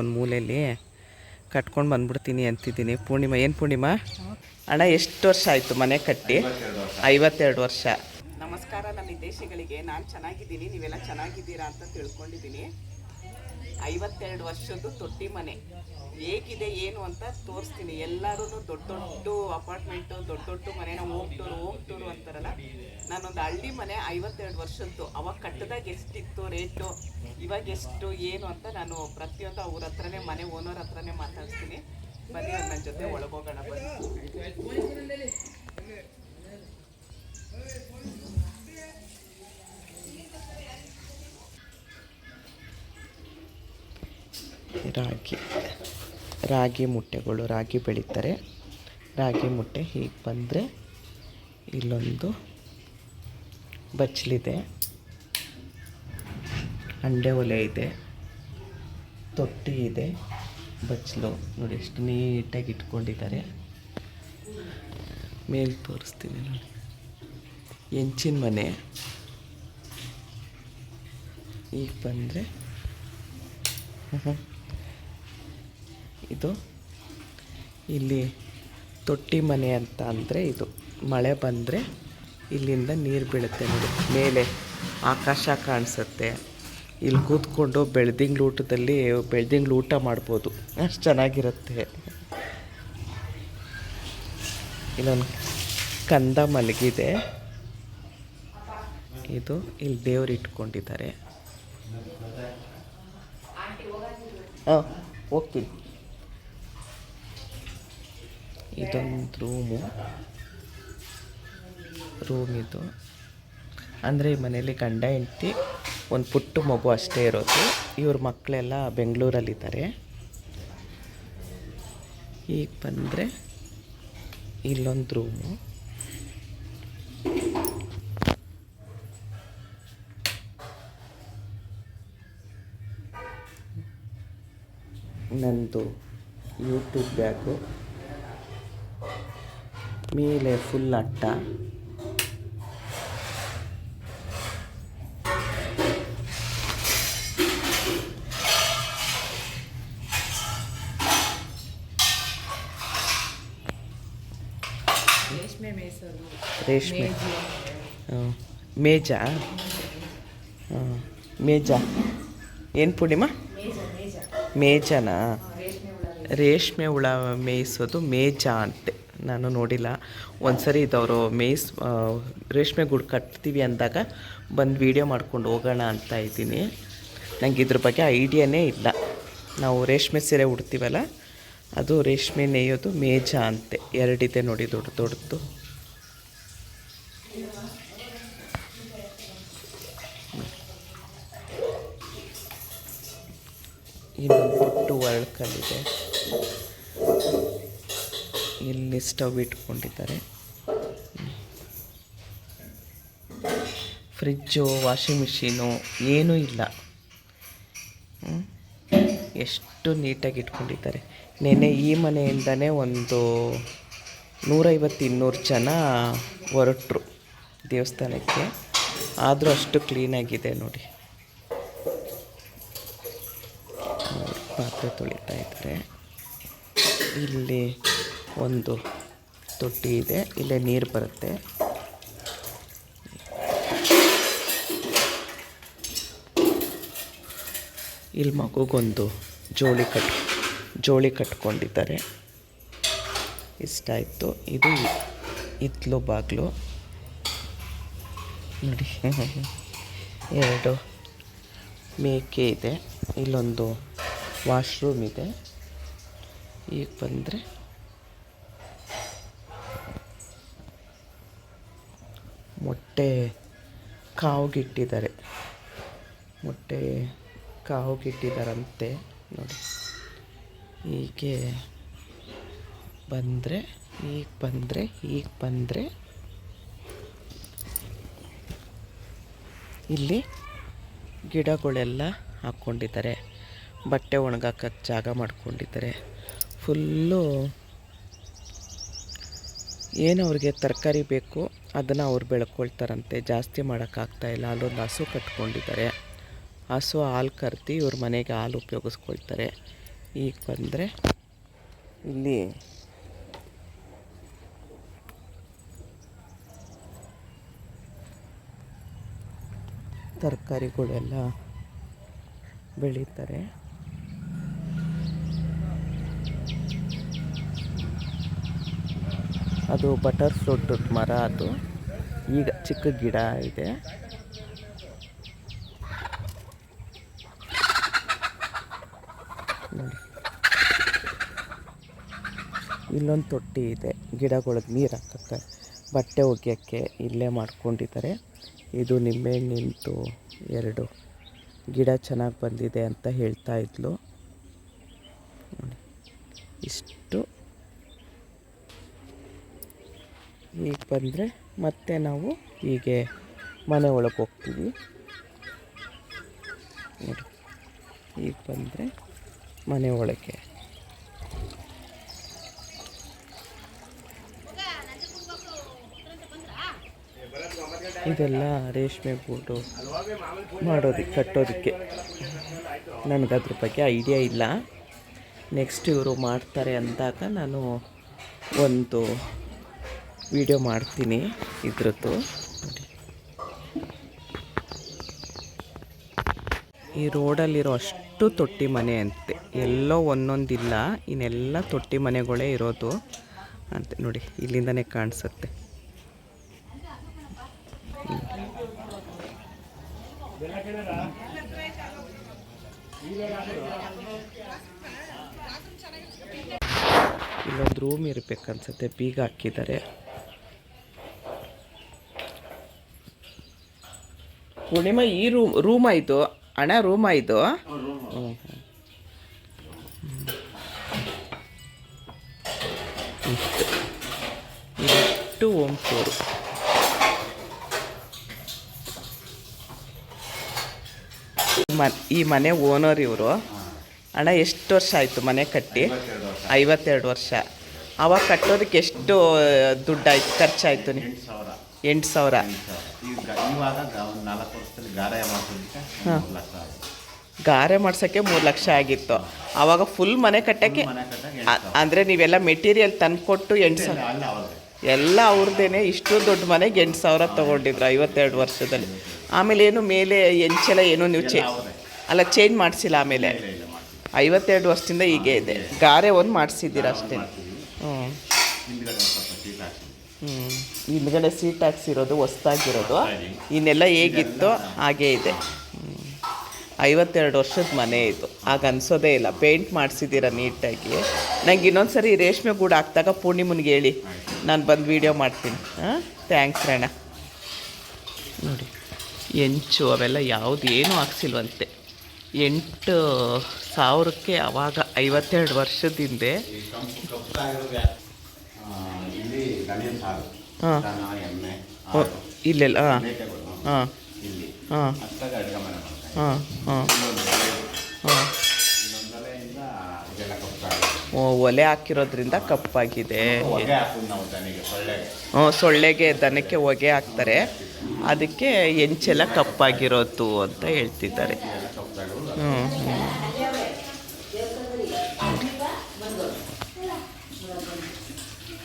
ಒಂದು ಮೂಲೆಯಲ್ಲಿ ಕಟ್ಕೊಂಡು ಬಂದ್ಬಿಡ್ತೀನಿ ಅಂತಿದ್ದೀನಿ. ಪೂರ್ಣಿಮಾ, ಏನು ಪೂರ್ಣಿಮಾ? ಅಣ್ಣ, ಎಷ್ಟು ವರ್ಷ ಆಯಿತು ಮನೆ ಕಟ್ಟಿ? ಐವತ್ತೆರಡು ವರ್ಷ. ನಮಸ್ಕಾರ ನಮ್ಮ ವಿದೇಶಿಗಳಿಗೆ. ನಾನು ಚೆನ್ನಾಗಿದ್ದೀನಿ. ನೀವೆಲ್ಲ ಚೆನ್ನಾಗಿದ್ದೀರಾ ಅಂತ ತಿಳ್ಕೊಂಡಿದ್ದೀನಿ. ಐವತ್ತೆರಡು ವರ್ಷದ್ದು ತೊಟ್ಟಿ ಮನೆ. ಹೇಗಿದೆ, ಏನು ಅಂತ ತೋರಿಸ್ತೀನಿ. ಎಲ್ಲರೂ ದೊಡ್ಡ ದೊಡ್ಡ ಅಪಾರ್ಟ್ಮೆಂಟು ದೊಡ್ಡ ದೊಡ್ಡ ಮನೆನ ಹೋಮ್ ಟೂರು ಹೋಮ್ ಟೂರು ಅಂತಾರಲ್ಲ. ನಾನೊಂದು ಹಳ್ಳಿ ಮನೆ ಐವತ್ತೆರಡು ವರ್ಷದ್ದು. ಅವಾಗ ಕಟ್ಟದಾಗ ಎಷ್ಟಿತ್ತು ರೇಟು, ಇವಾಗ ಎಷ್ಟು, ಏನು ಅಂತ ನಾನು ಪ್ರತಿಯೊಂದು ಅವ್ರ ಹತ್ರನೇ, ಮನೆ ಓನರ್ ಹತ್ರನೇ ಮಾತಾಡ್ತೀನಿ ಬನ್ನಿ ನನ್ನ ಜೊತೆ ಒಳಗೋಗೋಣ, ಬನ್ನಿ. ರಾಗಿ. ರಾಗಿ ಮುಟ್ಟೆಗಳು, ರಾಗಿ ಬೆಳೀತಾರೆ. ರಾಗಿ ಮುಟ್ಟೆ ಹೀಗೆ ಬಂದರೆ ಇಲ್ಲೊಂದು ಬಚ್ಚಲಿದೆ ಅಂಡೆ ಒಲೆ ಇದೆ, ತೊಟ್ಟಿ ಇದೆ ಬಚ್ಚಲು ನೋಡಿ ಎಷ್ಟು ನೀಟಾಗಿ ಇಟ್ಕೊಂಡಿದ್ದಾರೆ. ಮೇಲೆ ತೋರಿಸ್ತೀನಿ ನೋಡಿ. ಹೆಂಚಿನ ಮನೆ. ಈಗ ಬಂದರೆ ಇದು ಇಲ್ಲಿ ತೊಟ್ಟಿ ಮನೆ ಅಂತ ಅಂದರೆ ಇದು. ಮಳೆ ಬಂದರೆ ಇಲ್ಲಿಂದ ನೀರು ಬೀಳುತ್ತೆ ನೋಡಿ. ಮೇಲೆ ಆಕಾಶ ಕಾಣಿಸುತ್ತೆ. ಇಲ್ಲಿ ಕೂತ್ಕೊಂಡು ಬೆಳ್ದಿಂಗ್ಳು ಊಟದಲ್ಲಿ ಬೆಳ್ದಿಂಗ್ಳು ಊಟ ಮಾಡ್ಬೋದು. ಅಷ್ಟು ಚೆನ್ನಾಗಿರುತ್ತೆ. ಇನ್ನೊಂದು ಕಂದ ಮಲಗಿದೆ. ಇದು ಇಲ್ಲಿ ದೇವ್ರು ಇಟ್ಕೊಂಡಿದ್ದಾರೆ. ಹಾಂ, ಹೋಗ್ತೀನಿ. ಇದೊಂದು ರೂಮು. ರೂಮ್ ಇದು. ಅಂದರೆ ಈ ಮನೇಲಿ ಗಂಡ, ಹೆಂಡ್ತಿ, ಒಂದು ಪುಟ್ಟ ಮಗು ಅಷ್ಟೇ ಇರೋದು. ಇವ್ರ ಮಕ್ಕಳೆಲ್ಲ ಬೆಂಗಳೂರಲ್ಲಿದ್ದಾರೆ. ಈಗ ಬಂದರೆ ಇಲ್ಲೊಂದು ರೂಮು. ನಂದು ಯೂಟ್ಯೂಬ್ ಬ್ಯಾಗು. ಮೇಲೆ ಫುಲ್ ಅಟ್ಟ. ರೇಷ್ಮೆ ಹಾಂ ಮೇಜಾ. ಹಾಂ ಮೇಜ? ಏನು ಮೇಜ ಮೇಜನಾ? ರೇಷ್ಮೆ ಹುಳ ಮೇಯಿಸೋದು ಮೇಜ ಅಂತೆ. ನಾನು ನೋಡಿಲ್ಲ. ಒಂದ್ಸರಿ ಇದವರು ಮೇಯ್ಸ್ ರೇಷ್ಮೆ ಗೂಡು ಕಟ್ತೀವಿ ಅಂದಾಗ ಬಂದು ವೀಡಿಯೋ ಮಾಡ್ಕೊಂಡು ಹೋಗೋಣ ಅಂತ ಇದ್ದೀನಿ. ನನಗೆ ಇದ್ರ ಬಗ್ಗೆ ಐಡಿಯಾನೇ ಇಲ್ಲ. ನಾವು ರೇಷ್ಮೆ ಸೀರೆ ಉಡ್ತೀವಲ್ಲ, ಅದು ರೇಷ್ಮೆ ನೇಯೋದು ಮೇಜ ಅಂತೆ. ಎರಡಿದೆ ನೋಡಿ ದೊಡ್ಡ ದೊಡ್ಡದು. ಇನ್ನೊಂದು ಪುಟ್ಟು ಒರಳ್ಕಲ್ಲಿದೆ ಇಲ್ಲಿ ಸ್ಟವ್ ಇಟ್ಕೊಂಡಿದ್ದಾರೆ. ಫ್ರಿಜ್ಜು ವಾಷಿಂಗ್ ಮಿಷಿನು ಏನೂ ಇಲ್ಲ. ಎಷ್ಟು ನೀಟಾಗಿ ಇಟ್ಕೊಂಡಿದ್ದಾರೆ. ನೆನ್ನೆ ಈ ಮನೆಯಿಂದನೇ ಒಂದು ನೂರೈವತ್ತು ಇನ್ನೂರು ಜನ ಹೊರಟರು ದೇವಸ್ಥಾನಕ್ಕೆ. ಆದರೂ ಅಷ್ಟು ಕ್ಲೀನಾಗಿದೆ ನೋಡಿ, ಪಾತ್ರೆ ತೊಳಿತಾ ಇದ್ದಾರೆ. ಇಲ್ಲಿ ಒಂದು ತೊಟ್ಟಿ ಇದೆ, ಇಲ್ಲೇ ನೀರು ಬರುತ್ತೆ. ಇಲ್ಲಿ ಮಗುಗೊಂದು ಜೋಳಿ ಕಟ್, ಜೋಳಿ ಕಟ್ಕೊಂಡಿದ್ದಾರೆ. ಇಷ್ಟ ಆಯಿತು. ಇದು ಇತ್ಲು ಬಾಗಿಲು. ನೋಡಿ. ಎರಡು ಮೇಕೆ ಇದೆ. ಇಲ್ಲೊಂದು ವಾಶ್ರೂಮ್ ಇದೆ. ಈಗ ಬಂದರೆ ಮೊಟ್ಟೆ ಕಾವುಗಿಟ್ಟಿದ್ದಾರೆ. ಮೊಟ್ಟೆ ಕಾವುಗಿಟ್ಟಿದ್ದಾರಂತೆ ನೋಡಿ. ಹೀಗೆ ಬಂದರೆ ಈಗ ಬಂದರೆ ಈಗ ಬಂದರೆ. ಇಲ್ಲಿ ಗಿಡಗಳೆಲ್ಲ ಹಾಕ್ಕೊಂಡಿದ್ದಾರೆ. ಬಟ್ಟೆ ಒಣಗಾಕಕ್ಕೆ ಜಾಗ ಮಾಡ್ಕೊಂಡಿದ್ದಾರೆ. ಫುಲ್ಲು ಏನು ಅವ್ರಿಗೆ ತರಕಾರಿ ಬೇಕು. ಅದನ್ನು ಅವ್ರು ಬೆಳ್ಕೊಳ್ತಾರಂತೆ. ಜಾಸ್ತಿ ಮಾಡೋಕ್ಕಾಗ್ತಾಯಿಲ್ಲ ಅಲ್ಲೊಂದು ಹಸು ಕಟ್ಕೊಂಡಿದ್ದಾರೆ. ಹಸು ಹಾಲು ಕರ್ತಿ ಇವ್ರ ಮನೆಗೆ ಹಾಲು ಉಪಯೋಗಿಸ್ಕೊಳ್ತಾರೆ. ಈಗ ಬಂದರೆ ಇಲ್ಲಿ ತರಕಾರಿಗಳೆಲ್ಲ ಬೆಳೀತಾರೆ. ಅದು ಬಟರ್ ಫ್ರೂಟ್ ಮರ ಅದು. ಈಗ ಚಿಕ್ಕ ಗಿಡ ಇದೆ. ಇಲ್ಲೊಂದು ತೊಟ್ಟಿ ಇದೆ. ಗಿಡಗಳಿಗೆ ನೀರು ಹಾಕಕ್ಕೆ, ಬಟ್ಟೆ ಒಗೆಯೋಕ್ಕೆ ಇಲ್ಲೇ ಮಾಡ್ಕೊಂಡಿದ್ದಾರೆ. ಇದು ನಿಂಬೆಹಣ್ಣಿಂದು ಎರಡು. ಗಿಡ ಚೆನ್ನಾಗಿ ಬಂದಿದೆ ಅಂತ ಹೇಳ್ತಾ ಇದ್ಲು. ಇಷ್ಟು ಈಗ ಬಂದರೆ ಮತ್ತೆ ನಾವು ಹೀಗೆ ಮನೆ ಒಳಗೆ ಹೋಗ್ತೀವಿ. ನೋಡಿ, ಈಗ ಬಂದರೆ ಮನೆ ಒಳಗೆ. ಇದೆಲ್ಲ ರೇಷ್ಮೆ ಗೂಡು ಮಾಡೋದಕ್ಕೆ ಕಟ್ಟೋದಕ್ಕೆ. ನನಗದ್ರ ಬಗ್ಗೆ ಐಡಿಯಾ ಇಲ್ಲ. ನೆಕ್ಸ್ಟ್ ಇವರು ಮಾಡ್ತಾರೆ ಅಂದಾಗ ನಾನು ಒಂದು ವಿಡಿಯೋ ಮಾಡ್ತೀನಿ ಇದ್ರದ್ದು. ಈ ರೋಡಲ್ಲಿರೋ ಅಷ್ಟು ತೊಟ್ಟಿ ಮನೆ ಅಂತೆ. ಎಲ್ಲೋ ಒಂದೊಂದಿಲ್ಲ, ಇನ್ನೆಲ್ಲ ತೊಟ್ಟಿ ಮನೆಗಳೇ ಇರೋದು ಅಂತ. ನೋಡಿ, ಇಲ್ಲಿಂದನೇ ಕಾಣಿಸುತ್ತೆ. ಇಲ್ಲೊಂದು ರೂಮ್ ಇರಬೇಕನ್ಸುತ್ತೆ. ಬೀಗ ಹಾಕಿದ್ದಾರೆ. ಪೂರ್ಣಿಮಾ ಈ ರೂಮ್ ರೂಮ್ ಆಯಿತು. ಅಣ್ಣ ರೂಮ್ ಆಯಿತು. ಟು ಓಮ್ ಫೋರ್ ಈ ಮನೆ ಓನರ್ ಇವರು. ಅಣ್ಣ ಎಷ್ಟು ವರ್ಷ ಆಯಿತು ಮನೆ ಕಟ್ಟಿ? ಐವತ್ತೆರಡು ವರ್ಷ. ಅವಾಗ ಕಟ್ಟೋದಕ್ಕೆ ಎಷ್ಟು ದುಡ್ಡಾಯ್ತು, ಖರ್ಚಾಯಿತು ನೀವು ಎಂಟು ಸಾವಿರ ಈಗ ಇವಾಗ ಒಂದು ನಾಲ್ಕು ವರ್ಷದಲ್ಲಿ ಗಾರಾಯ ಮಾಡ್ಸೋದಕ್ಕೆ ಹಾ. ಮೂರು ಲಕ್ಷ ಆಗುತ್ತೆ ಗಾರೆ ಮಾಡ್ಸೋಕ್ಕೆ ಮೂರು ಲಕ್ಷ ಆಗಿತ್ತು. ಆವಾಗ ಫುಲ್ ಮನೆ ಕಟ್ಟೋಕ್ಕೆ ಮನೆ ಕಟ್ಟಕ್ಕೆ ಅಂದರೆ ನೀವೆಲ್ಲ ಮೆಟೀರಿಯಲ್ ತಂದುಕೊಟ್ಟು ಎಂಟು ಸಾವಿರ ಅಲ್ಲ ಅವ್ರದ್ದು. ಎಲ್ಲ ಅವ್ರದ್ದೇನೆ ಇಷ್ಟು ದೊಡ್ಡ ಮನೆಗೆ ಎಂಟು ಸಾವಿರ ತೊಗೊಂಡಿದ್ರು ಐವತ್ತೆರಡು ವರ್ಷದಲ್ಲಿ. ಆಮೇಲೆ ಏನು ಮೇಲೆ ಎಂಚೆಲ್ಲ ಏನು ನೀವು ಚೇ ಅಲ್ಲ ಚೇಂಜ್ ಮಾಡಿಸಿಲ್ಲ ಆಮೇಲೆ? ಇಲ್ಲ ಇಲ್ಲ ಮಾಡ್ತೀವಿ ಐವತ್ತೆರಡು ವರ್ಷದಿಂದ ಹೀಗೆ ಇದೆ. ಗಾರೆ ಒಂದು ಮಾಡಿಸಿದ್ದೀರ ಅಷ್ಟೇ ಹ್ಞೂ ಹಿಂದ್ಗಡೆ ಒಂದು ಸ್ವಲ್ಪ ಸೀಟ್ ಹಾಕ್ತೀವಿ ಹ್ಞೂ ಹಿಂದ್ಗಡೆ ಸೀಟ್ ಹಾಕ್ಸಿರೋದು ಹೊಸ್ದಾಗಿರೋದು. ಹೊಸ್ದಾಗಿ. ಇನ್ನೆಲ್ಲ ಹೇಗಿತ್ತೋ ಹಾಗೇ ಇದೆ. ಐವತ್ತೆರಡು ವರ್ಷದ ಮನೆ ಇದು. ಆಗ ಅನ್ಸೋದೇ ಇಲ್ಲ. ಪೇಂಟ್ ಮಾಡಿಸಿದ್ದೀರ ನೀಟಾಗಿ. ನಂಗೆ ಇನ್ನೊಂದು ಸರಿ ರೇಷ್ಮೆ ಗೂಡು ಹಾಕ್ದಾಗ ಪೂರ್ಣಿಮನ್ಗೆ ಹೇಳಿ. ನಾನು ಬಂದು ವೀಡಿಯೋ ಮಾಡ್ತೀನಿ. ಹಾಂ? ಥ್ಯಾಂಕ್ಸ್ ರಣ. ನೋಡಿ ಎಂಚು ಅವೆಲ್ಲ ಯಾವುದು ಏನೂ ಹಾಕ್ಸಿಲ್ವಂತೆ. ಎಂಟು ಸಾವಿರಕ್ಕೆ ಅವಾಗ ಐವತ್ತೆರಡು ವರ್ಷದ ಹಿಂದೆ ಇಲ್ಲಿ ಗಣೇಶ ಸಾರು ಹಾ. ದನ ಎಮ್ಮೆ ಓ, ಆಡು, ಇಲ್ಲೆಲ್ಲ? ಹಾಂ ಹಾಂ. ಇಲ್ಲಿ. ಹಾಂ. ಅತ್ತಾಗ ಅಡುಗೆ ಮನೆ ಮಾಡ್ತಾರೆ. ಹಾಂ ಹಾಂ. ಒಲೆ, ಹಾಂ. ಇನ್ನೊಂದು ಒಲೆಯಿಂದ ಇದೆಲ್ಲ ಕಪ್ಪಾಗಿದೆ. ಓ, ಒಲೆ ಹಾಕಿರೋದ್ರಿಂದ ಕಪ್ಪಾಗಿದೆ. ಹೊಗೆ ಹಾಕೋದು ನಾವು ದನಿಗೆ ಸೊಳ್ಳೆಗೆ. ಹ್ಞೂ ಸೊಳ್ಳೆಗೆ ದನಕ್ಕೆ ಹೊಗೆ ಹಾಕ್ತಾರೆ. ಅದಕ್ಕೆ ಎಂಚೆಲ್ಲ ಕಪ್ಪಾಗಿರೋದು ಅಂತ ಹೇಳ್ತಿದ್ದಾರೆ. ಹ್ಞೂ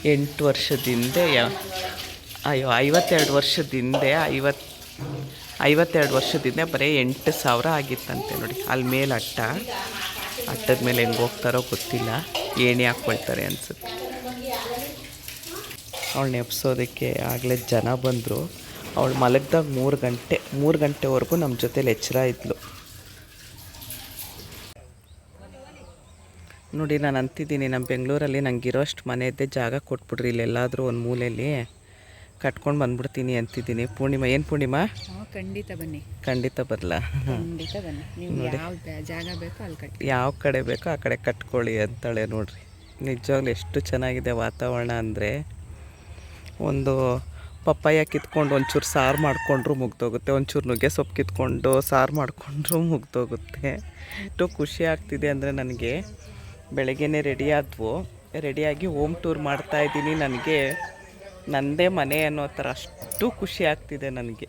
ಎಂಟು ವರ್ಷದಿಂದ ಅಯ್ಯೋ, ಐವತ್ತೆರಡು ವರ್ಷದ ಹಿಂದೆ ಐವತ್ತು ಐವತ್ತೆರಡು ವರ್ಷದಿಂದ ಬರೀ ಎಂಟು ಸಾವಿರ ಆಗಿತ್ತಂತೆ ನೋಡಿ. ಅಲ್ಲಿ ಮೇಲೆ ಅಟ್ಟ, ಅಟ್ಟದ ಮೇಲೆ ಹೆಂಗೆ ಹೋಗ್ತಾರೋ ಗೊತ್ತಿಲ್ಲ. ಏಣಿ ಹಾಕ್ಕೊಳ್ತಾರೆ ಅನ್ಸುತ್ತೆ. ಅವಳು ನೆಪ್ಸೋದಕ್ಕೆ ಆಗಲೇ ಜನ ಬಂದರು. ಅವಳು ಮಲಗ್ದಾಗ ಮೂರು ಗಂಟೆ, ಮೂರು ಗಂಟೆವರೆಗೂ ನಮ್ಮ ಜೊತೆಲಿ ಎಚ್ಚರ ಇದ್ಲು. ನೋಡಿ ನಾನು ಅಂತಿದ್ದೀನಿ ನಮ್ಮ ಬೆಂಗಳೂರಲ್ಲಿ ನಂಗೆ ಇರೋಷ್ಟು ಮನೆ ಮನೆಯದ್ದೇ ಜಾಗ ಕೊಟ್ಬಿಡ್ರಿ. ಇಲ್ಲೆಲ್ಲಾದರೂ ಒಂದು ಮೂಲೆಯಲ್ಲಿ ಕಟ್ಕೊಂಡು ಬಂದ್ಬಿಡ್ತೀನಿ ಅಂತಿದ್ದೀನಿ. ಪೂರ್ಣಿಮಾ ಏನು ಪೂರ್ಣಿಮಾ? ಖಂಡಿತ ಬನ್ನಿ. ಖಂಡಿತ ಬರಲ್ಲ ಖಂಡಿತ ಬನ್ನಿ. ನೀವು ಯಾವ ಜಾಗ ಬೇಕೋ ಅಲ್ಲಿ ಕಟ್ಟಿ ಯಾವ ಕಡೆ ಬೇಕೋ ಆ ಕಡೆ ಕಟ್ಕೊಳ್ಳಿ ಅಂತಾಳೆ ನೋಡ್ರಿ. ನಿಜವಾಗ್ಲೂ ಎಷ್ಟು ಚೆನ್ನಾಗಿದೆ ವಾತಾವರಣ ಅಂದರೆ. ಒಂದು ಪಪ್ಪಾಯ ಕಿತ್ಕೊಂಡು ಒಂಚೂರು ಸಾರು ಮಾಡಿಕೊಂಡ್ರು ಮುಗ್ದೋಗುತ್ತೆ. ಒಂಚೂರು ನುಗ್ಗೆ ಸೊಪ್ಪು ಕಿತ್ಕೊಂಡು ಸಾರು ಮಾಡಿಕೊಂಡ್ರು ಮುಗ್ದೋಗುತ್ತೆ. ಎಷ್ಟು ಖುಷಿ ಆಗ್ತಿದೆ ಅಂದರೆ ನನಗೆ. ಬೆಳಗ್ಗೆನೇ ರೆಡಿ ಆದವು. ರೆಡಿಯಾಗಿ ಹೋಮ್ ಟೂರ್ ಮಾಡ್ತಾಯಿದ್ದೀನಿ ನನಗೆ ನನ್ನದೇ ಮನೆ ಅನ್ನೋ ಥರ ಅಷ್ಟು ಖುಷಿ ಆಗ್ತಿದೆ ನನಗೆ.